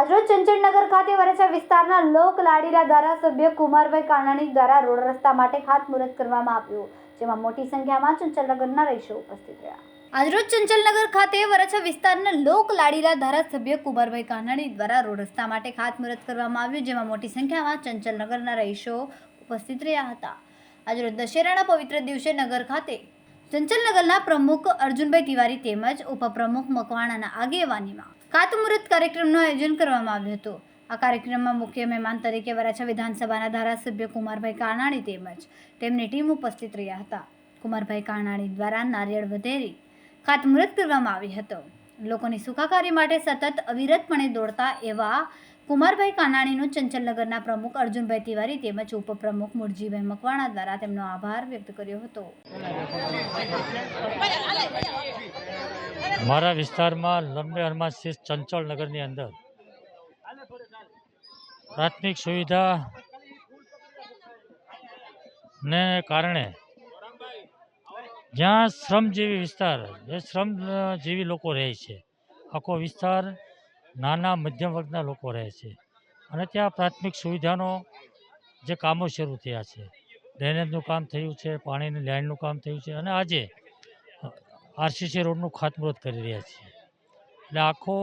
આજરોજ ચંચળનગર ખાતે વરછા વિસ્તારના લોક લાડીલા ધારાસભ્ય કુમારભાઈ કાનાણી દ્વારા રોડ રસ્તા માટે ખાતમુહૂર્ત કરવામાં આવ્યું, જેમાં મોટી સંખ્યામાં ચંચળનગરના રહીશો ઉપસ્થિત રહ્યા. આજરોજ ચંચલનગર ખાતે વરછા વિસ્તારના લોક લાડીલા ધારાસભ્ય કુમારભાઈ કાનાણી દ્વારા રોડ રસ્તા માટે ખાતમુહૂર્ત કરવામાં આવ્યું, જેમાં મોટી સંખ્યામાં ચંચલનગરના રહીશો ઉપસ્થિત રહ્યા હતા. આજરોજ દશેરાના પવિત્ર દિવસે નગર ખાતે ચંચલનગરના પ્રમુખ અર્જુનભાઈ તિવારી તેમજ ઉપપ્રમુખ મકવાણાના આગેવાનીમાં ખાતમુહૂર્ત કાર્યક્રમનું આયોજન કરવામાં આવ્યું હતું. આ કાર્યક્રમમાં મુખ્ય મહેમાન તરીકે વરાછા વિધાનસભાના ધારાસભ્ય કુમારભાઈ કાનાણી તેમજ તેમની ટીમ ઉપસ્થિત રહ્યા હતા. કુમારભાઈ કાનાણી દ્વારા નારિયેળ વધેરી ખાતમુહૂર્ત કરવામાં આવી હતો. લોકોની સુખાકારી માટે સતત અવિરતપણે દોડતા એવા કુમારભાઈ કાનાણીનું ચંચલનગરના પ્રમુખ અર્જુનભાઈ તિવારી તેમજ ઉપપ્રમુખ મુરજીભાઈ મકવાણા દ્વારા તેમનો આભાર વ્યક્ત કર્યો હતો. મારા વિસ્તારમાં લંબે હનુમાન સ્થિત ચંચળ નગરની અંદર પ્રાથમિક સુવિધા ને કારણે જ્યાં શ્રમજીવી વિસ્તાર જે શ્રમ અ, લોકો રહે છે આખો વિસ્તાર નાના મધ્યમ વર્ગના લોકો રહે છે. અને ત્યાં પ્રાથમિક સુવિધાનો જે કામો શરૂ થયા છે. ડ્રેનેજનું કામ થયું છે, પાણીની લાઇનનું કામ થયું છે અને આજે આરસીસી રોડનું ખાતમુહૂર્ત કરી રહ્યા છીએ. એટલે આખો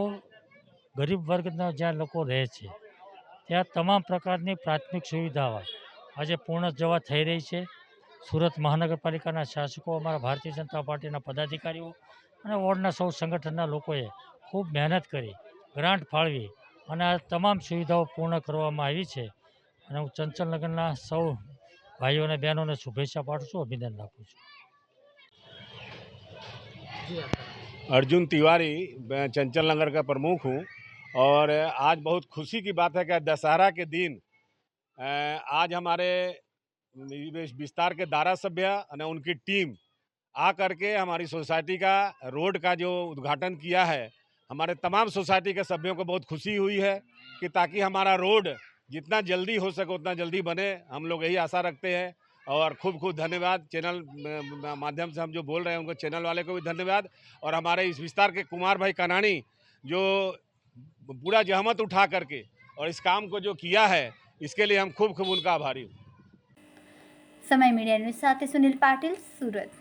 ગરીબ વર્ગના જ્યાં લોકો રહે છે, ત્યાં તમામ પ્રકારની પ્રાથમિક સુવિધાઓ આજે પૂર્ણ જવા થઈ રહી છે. સુરત મહાનગરપાલિકાના શાસકો, અમારા ભારતીય જનતા પાર્ટીના પદાધિકારીઓ અને વોર્ડના સૌ સંગઠનના લોકોએ ખૂબ મહેનત કરી ગ્રાન્ટ ફાળવી અને આ તમામ સુવિધાઓ પૂર્ણ કરવામાં આવી છે અને હું ચંચલનગરના સૌ ભાઈઓ અને બહેનોને શુભેચ્છા પાઠવું છું અભિનંદન આપું છું अर्जुन तिवारी मैं चंचल नगर का प्रमुख हूँ और आज बहुत खुशी की बात है कि दशहरा के दिन अ, आज हमारे विस्तार के दारा सभ्य और उनकी टीम आ करके हमारी सोसाइटी का रोड का जो उद्घाटन किया है हमारे तमाम सोसाइटी के सभ्यों को बहुत खुशी हुई है कि ताकि हमारा रोड जितना जल्दी हो सके उतना जल्दी बने। हम लोग यही आशा रखते हैं और खूब खूब धन्यवाद। चैनल माध्यम से हम जो बोल रहे हैं उनको चैनल वाले को भी धन्यवाद। और हमारे इस विस्तार के कुमार भाई कनानी जो पूरा जहमत उठा करके और इस काम को जो किया है, इसके लिए हम खूब खूब उनका आभारी हूँ। समय मीडिया न्यूज़ साथी सुनील पाटिल, सूरत।